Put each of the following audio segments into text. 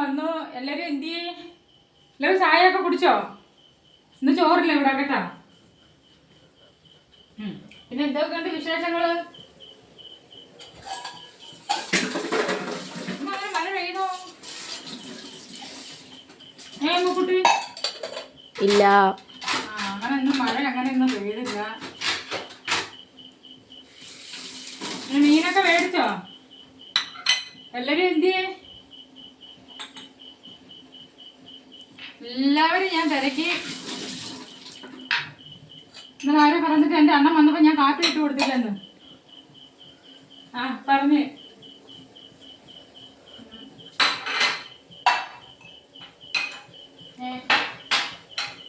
വന്നു. എല്ലാരും ചെയ്യേ? എല്ലാവരും ചായയൊക്കെ കുടിച്ചോ? ഇന്ന് ചോറില്ല ഇവിടെ കേട്ടാ. പിന്നെ എന്തൊക്കെ ഉണ്ട് വിശേഷങ്ങൾ? മഴ പെയ്തോ ഏ കുട്ടി ഇല്ല. അങ്ങനെ ഒന്നും മഴ അങ്ങനെ ഒന്നും പെയ്തില്ല. മീനൊക്കെ മേടിച്ചോ? എല്ലാരും എന്തിയേ എല്ലാവരും ഞാൻ തിരക്കി. ഇന്നലെ ആരോ പറഞ്ഞിട്ട് എന്റെ അണ്ണൻ വന്നപ്പോൾ ഞാൻ കാപ്പി ഇട്ട് കൊടുത്തില്ലെന്ന്. ആ പറഞ്ഞു.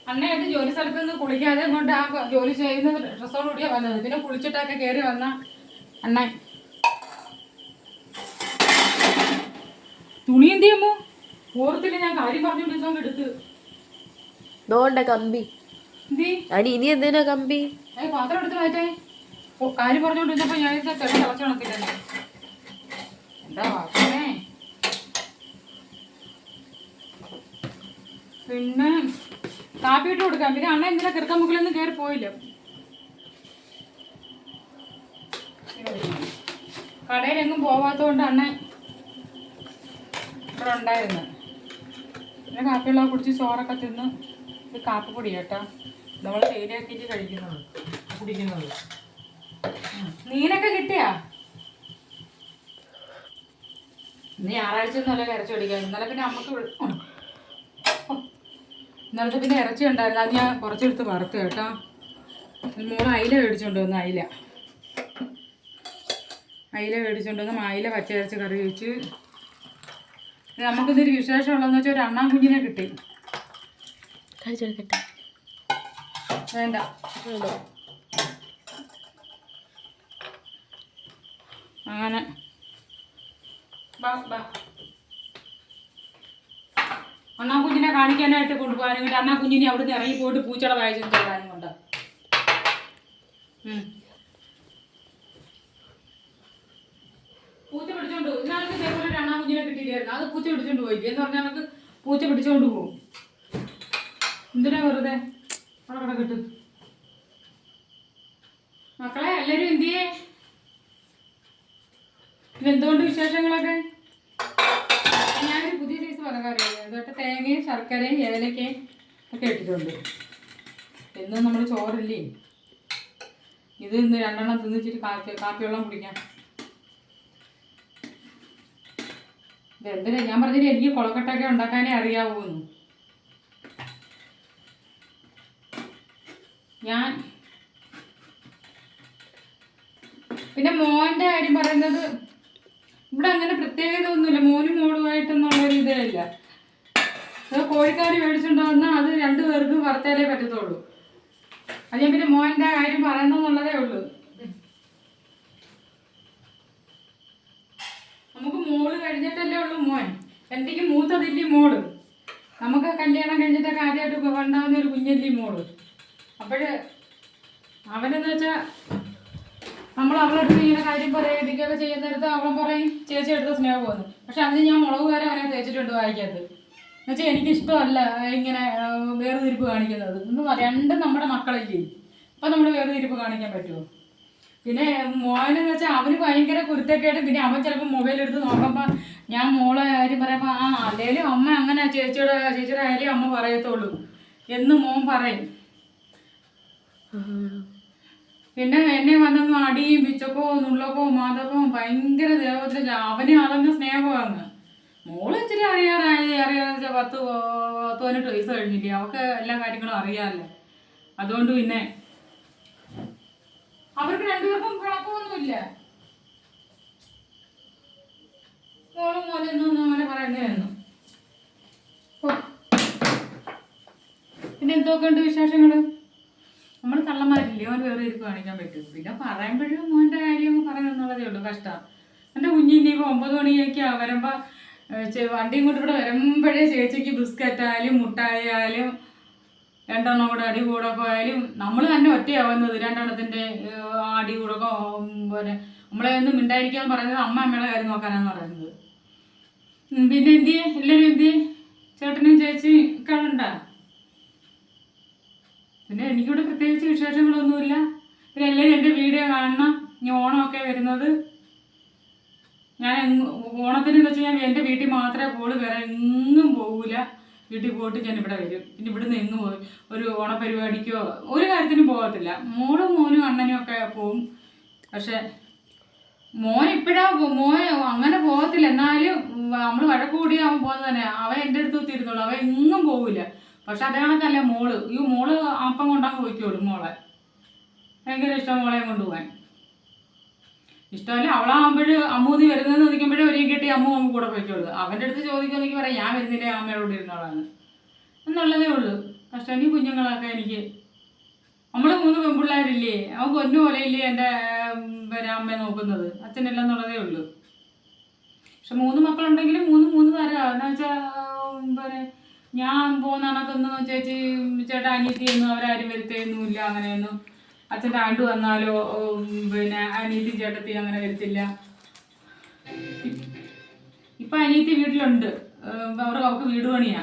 അണ്ണയായിട്ട് ജോലി സ്ഥലത്ത് നിന്ന് കുളിക്കാതെ കൊണ്ട് ആ ജോലി ചെയ്യുന്ന ഡ്രസ്സോട് കൂടിയാ വന്നത്. പിന്നെ കുളിച്ചിട്ടൊക്കെ കയറി വന്ന അണ്ണൻ. തുണി എന്ത് ഓർത്തില്ല ഞാൻ കാര്യം പറഞ്ഞോണ്ടിരുന്നോണ്ട് എടുത്ത്? നോണ്ട കമ്പി. അനി ഇനി എന്തിനാ കമ്പി? പാത്രം എടുത്ത് മാറ്റേ കാര്യം പറഞ്ഞോണ്ടിരുന്നപ്പോ ഞാൻ തിളച്ചു എന്താ വാക്കണേ പിന്നെ കാപ്പി ഇട്ട് കൊടുക്കാം. പിന്നെ അണ്ണ എന്തിനാ കിടക്കാൻ മുക്കിലൊന്നും കയറി പോയില്ല. കടയിലെങ്ങും പോവാത്തോണ്ട് അണ്ണൻ ഇവിടെ ഉണ്ടായിരുന്നു. പിന്നെ കാപ്പിയെല്ലാം കുടിച്ച് ചോറൊക്കെ തിന്ന് ഇത് കാപ്പിപ്പൊടി കേട്ടോ. നമ്മൾ തേയിലയാക്കിയിട്ട് കഴിക്കുന്നത് കുടിക്കുന്നത്. നീനൊക്കെ കിട്ടിയാ? ഇന്ന് ഞായറാഴ്ച ഒന്നുമല്ല ഇറച്ചി പിടിക്കാം ഇന്നലെ പിന്നെ അമ്മയ്ക്ക്. ഇന്നലത്തെ പിന്നെ ഇറച്ചി ഉണ്ടായിരുന്നു. അത് ഞാൻ കുറച്ചെടുത്ത് വറുത്ത് കേട്ടോ. മോൾ അയില മേടിച്ചോണ്ട് വന്നു അയില. അയില മേടിച്ചോണ്ട് വന്ന് അയില പച്ചയിറച്ചി കറി വെച്ച് നമുക്കിതൊരു വിശേഷമുള്ളതെന്ന് വെച്ചാൽ ഒരു അണ്ണാൻ കുഞ്ഞിനെ കിട്ടി. കഴിച്ചെടുക്കട്ടെ. വേണ്ട. അങ്ങനെ. അണ്ണാ കുഞ്ഞിനെ കാണിക്കാനായിട്ട് കൊണ്ടുപോകാനും അണ്ണാ കുഞ്ഞിനെ അവിടുന്ന് ഇറങ്ങി പോയിട്ട് പൂച്ചയുടെ വായിച്ചു തരാനും കൊണ്ട് ഉം. പൂച്ച പിടിച്ചോണ്ട് പോകും ഇന്നാൾക്ക് ഇതേപോലെ ഒരു അണ്ണാ കുഞ്ഞിനെ കിട്ടിയില്ലായിരുന്നു. അത് പൂച്ച പിടിച്ചോണ്ട് പോയി എന്ന് പറഞ്ഞാൽ നമുക്ക് പൂച്ച പിടിച്ചോണ്ട് പോകും എന്തിനാ വെറുതെ? അവിടെ കിടക്കട്ട് മക്കളെ എല്ലാരും എന്തിയേ പിന്നെ എന്തുകൊണ്ട് വിശേഷങ്ങളൊക്കെ? ഞാനൊരു പുതിയ സൈസ് പലകാരം അതുകൊണ്ട് തേങ്ങയും ശർക്കരയും ഏലക്കയും ഒക്കെ ഇട്ടിട്ടുണ്ട്. എന്നും നമ്മൾ ചോറില്ലേ? ഇത് ഇന്ന് രണ്ടെണ്ണം തിന്നിച്ചിട്ട് കാപ്പി കാപ്പിവെള്ളം കുടിക്കാം. ഇത് എന്തിനാ? ഞാൻ പറഞ്ഞില്ല എനിക്ക് കൊളക്കട്ടൊക്കെ ഉണ്ടാക്കാനേ അറിയാവൂന്ന്. ഞാൻ പിന്നെ മോന്റെ കാര്യം പറയുന്നത് ഇവിടെ അങ്ങനെ പ്രത്യേകത ഒന്നുമില്ല മോനും മോളുമായിട്ടൊന്നുള്ളൊരു ഇതേ ഇല്ല. കോഴിക്കാരി മേടിച്ചുകൊണ്ട് വന്നാൽ അത് രണ്ടു പേർക്കും വറുത്താലേ പറ്റത്തുള്ളൂ. അത് ഞാൻ പിന്നെ മോന്റെ കാര്യം പറയുന്നെന്നുള്ളതേ ഉള്ളൂ നമുക്ക് മോൾ കഴിഞ്ഞിട്ടല്ലേ ഉള്ളൂ മോൻ. എന്തെങ്കിൽ മൂത്തതില്ലേ മോൾ. നമുക്ക് കല്യാണം കഴിഞ്ഞിട്ടൊക്കെ ആദ്യമായിട്ട് ഉണ്ടാകുന്ന ഒരു കുഞ്ഞല്ലേ മോൾ. അപ്പോഴ് അവനെന്ന് വെച്ചാൽ നമ്മൾ അവളുടെ ഇങ്ങനെ കാര്യം പറയുകയൊക്കെ ചെയ്യുന്നിടത്ത് അവൻ പറയും ചേച്ചി എടുത്ത സ്നേഹം പോകുന്നു പക്ഷെ അതിന് ഞാൻ മുളക് വരെ അവനെ തേച്ചിട്ടുണ്ട് വായിക്കാത്തത് എന്നുവെച്ചാൽ എനിക്ക് ഇഷ്ടമല്ല ഇങ്ങനെ വേറെ വേർതിരിപ്പ് കാണിക്കുന്നത്. എന്ന് രണ്ടും നമ്മുടെ മക്കളല്ലേ. അപ്പം നമ്മൾ വേർതിരിപ്പ് കാണിക്കാൻ പറ്റുമോ പിന്നെ മോനെന്ന് വെച്ചാൽ അവന് ഭയങ്കര കുരുത്തക്കേട്. പിന്നെ അവൻ ചിലപ്പോൾ മൊബൈൽ എടുത്ത് നോക്കുമ്പോൾ ഞാൻ മോളെ കാര്യം പറയുമ്പോൾ ആ അല്ലേലും അമ്മ അങ്ങനെ ചേച്ചിയുടെ ചേച്ചിയുടെ കാര്യം അമ്മ പറയത്തുള്ളൂ എന്ന് മോൻ പറയും. പിന്നെ എന്നെ വന്നങ്ങ് അടിയും പിച്ചക്കോ നുള്ളക്കോ മാതക്കോ ഭയങ്കര ദേവത്തിൽ അവന് അതങ്ങ് സ്നേഹമാണ് മോൾ ഇച്ചിരി അറിയാറായി അറിയാന്ന് വെച്ചാൽ പത്ത് പത്ത് പതിനെട്ട് വയസ്സ് കഴിഞ്ഞില്ലേ? അവൾക്ക് എല്ലാ കാര്യങ്ങളും അറിയാമല്ലോ അതുകൊണ്ട് പിന്നെ അവർക്ക് രണ്ടുപേർക്കും കുഴപ്പമൊന്നുമില്ല. മോളും മോനെന്നൊന്നും അങ്ങനെ പറയുന്നതായിരുന്നു പിന്നെ എന്തൊക്കെ ഉണ്ട് വിശേഷങ്ങൾ? നമ്മൾ കള്ളന്മാരില്ലേ അവൻ വേറെ ഇരിക്കും കാണിക്കാൻ പറ്റും? പിന്നെ പറയുമ്പോഴും മോന്റെ കാര്യം പറയുന്നുള്ളതേ ഉള്ളൂ. കഷ്ടം. എന്റെ കുഞ്ഞിനി ഇപ്പോൾ ഒമ്പത് മണിയൊക്കെ വരുമ്പോൾ വണ്ടിയും ഇങ്ങോട്ട് ഇവിടെ വരുമ്പോഴേ ചേച്ചിക്ക് ബിസ്ക്കറ്റ് ആയാലും മുട്ടായി ആയാലും രണ്ടെണ്ണം കൂടെ അടി കൂടൊക്കെ ആയാലും നമ്മൾ തന്നെ ഒറ്റയാവുന്നത്. രണ്ടെണ്ണത്തിന്റെ അടി കൂടൊക്കെ പിന്നെ നമ്മളെ ഒന്നും മിണ്ടായിരിക്കാന്ന് പറയുന്നത് അമ്മ അമ്മയുടെ കാര്യം നോക്കാനാണ് പറയുന്നത്. പിന്നെ എന്തിയെ? എല്ലാവരും എന്തിയെ? ചേട്ടനും ചേച്ചി കാണണ്ട പിന്നെ എനിക്കിവിടെ പ്രത്യേകിച്ച് വിശേഷങ്ങളൊന്നുമില്ല. പിന്നെ എല്ലാവരും എന്റെ വീഡിയോ കാണണം. ഇനി ഓണമൊക്കെ വരുന്നത്. ഞാൻ ഓണത്തിന് എന്ന് വെച്ചാൽ ഞാൻ എന്റെ വീട്ടിൽ മാത്രമേ പോൾ വേറെ എങ്ങും പോകൂല വീട്ടിൽ പോയിട്ട് ഞാൻ ഇവിടെ വരും. പിന്നെ ഇവിടെ നിന്ന് പോയി ഒരു ഓണപരിപാടിക്കോ ഒരു കാര്യത്തിനും പോകത്തില്ല. മോളും മോനും അണ്ണനും ഒക്കെ പോവും. പക്ഷെ മോൻ ഇപ്പോഴാ മോൻ അങ്ങനെ പോകത്തില്ല. എന്നാലും നമ്മൾ വഴക്ക് കൂടി അവൻ പോകുന്നത് തന്നെ. അവൻ എന്റെ അടുത്ത് കുത്തിയിരുന്നുള്ളൂ അവൻ എങ്ങും പോകില്ല പക്ഷെ അതേ മോൾ. ഈ മോൾ അപ്പം കൊണ്ടങ്ങ് പോയിക്കോളും മോളെ. ഭയങ്കര ഇഷ്ടം മോളെ കൊണ്ടുപോകാൻ ഇഷ്ടമല്ല? അവളാകുമ്പോൾ അമ്മൂന്ന് വരുന്നതെന്ന് നിൽക്കുമ്പോഴേ ഒരേ കെട്ടി അമ്മ അങ്ങ് കൂടെ പോയിക്കോളൂ അവന്റെ അടുത്ത് ചോദിക്കാൻ എനിക്ക് പറയാം ഞാൻ വരുന്നില്ലേ? അമ്മയോട് ഇരുന്നോളാണ് എന്നുള്ളതേ ഉള്ളൂ. കഷ്ടനി കുഞ്ഞുങ്ങളൊക്കെ എനിക്ക് നമ്മൾ മൂന്ന് പെൺപിള്ളേരില്ലേ? അവൻ കൊന്നു പോലെയില്ലേ എന്റെ പിന്നെ അമ്മയെ നോക്കുന്നത്? അച്ഛനല്ല എന്നുള്ളതേ ഉള്ളൂ. പക്ഷെ മൂന്ന് മക്കളുണ്ടെങ്കിലും മൂന്ന് മൂന്ന് തരം. എന്ന് വെച്ചാൽ പിന്നെ ഞാൻ പോകുന്ന കണക്കൊന്നും ചേച്ചി ചേട്ടാ അനിയത്തിയൊന്നും അവരാരും വരുത്തേന്നുമില്ല അങ്ങനെയൊന്നും. അച്ഛന്റെ ആണ്ട് വന്നാലോ പിന്നെ അനീതി ചേട്ടത്തി അങ്ങനെ വരുത്തില്ല. ഇപ്പം അനീതി വീട്ടിലുണ്ട്. അവർക്ക് അവർക്ക് വീട് പണിയാ.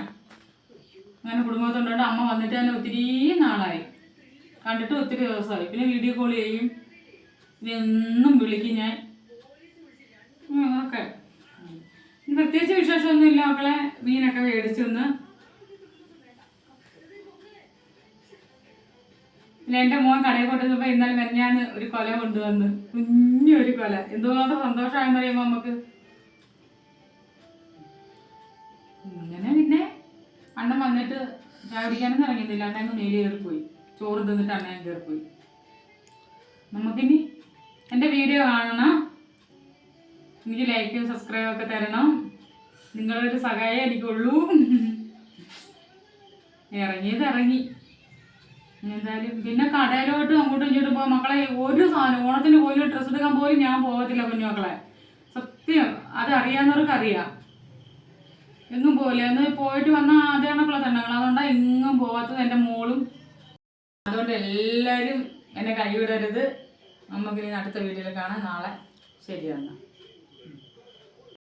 അങ്ങനെ കുടുംബത്തുണ്ടായിട്ട് അമ്മ വന്നിട്ട് തന്നെ ഒത്തിരി നാളായി. കണ്ടിട്ട് ഒത്തിരി ദിവസമായി. പിന്നെ വീഡിയോ കോൾ ചെയ്യും. എന്നും വിളിക്കും ഞാൻ. ഓക്കെ പ്രത്യേകിച്ച് വിശേഷമൊന്നുമില്ല. മക്കളെ മീനൊക്കെ മേടിച്ചു പിന്നെ എന്റെ മോൻ കടയിൽ കൊണ്ടുവന്നപ്പോൾ ഇന്നലെ മെനഞ്ഞാന്ന് ഒരു കൊല കൊണ്ടുവന്ന്. കുഞ്ഞൊരു കൊല. എന്തുമാത്രം സന്തോഷമായെന്ന് അറിയുമ്പോ നമുക്ക്? അങ്ങനെ പിന്നെ അണ്ണൻ വന്നിട്ട് ചായ കുടിക്കാനൊന്നും ഇറങ്ങിയിട്ടില്ല അണ്ണൻ മേലെ കയറിപ്പോയി. ചോറ് തിന്നിട്ട് അണ്ണൻ കയറിപ്പോയി. നമുക്കിനി എന്റെ വീഡിയോ കാണണം. എനിക്ക് ലൈക്കും സബ്സ്ക്രൈബും ഒക്കെ തരണം. നിങ്ങളൊരു സഹായം എനിക്കുള്ളൂ. ഇറങ്ങിയത് ഇറങ്ങി. എന്തായാലും പിന്നെ കടയിലോട്ട് അങ്ങോട്ടും ഇങ്ങോട്ടും പോകാം മക്കളെ ഒരു സാധനം ഓണത്തിന് പോലും ഡ്രസ്സ് എടുക്കാൻ പോലും ഞാൻ പോകത്തില്ല കുഞ്ഞു മക്കളെ സത്യം അത് അറിയാവുന്നവർക്ക് അറിയാം. എന്ന് പോയിട്ട് വന്ന അതേ കണക്കുള്ള തണ്ണങ്ങൾ അതുകൊണ്ടാണ് എങ്ങും പോകാത്തത് എന്റെ മോളും. അതുകൊണ്ട് എല്ലാവരും എന്നെ കൈവിടരുത്. നമുക്ക് ഇനി അടുത്ത വീഡിയോയിൽ കാണാം. നാളെ ശരി എന്നാൽ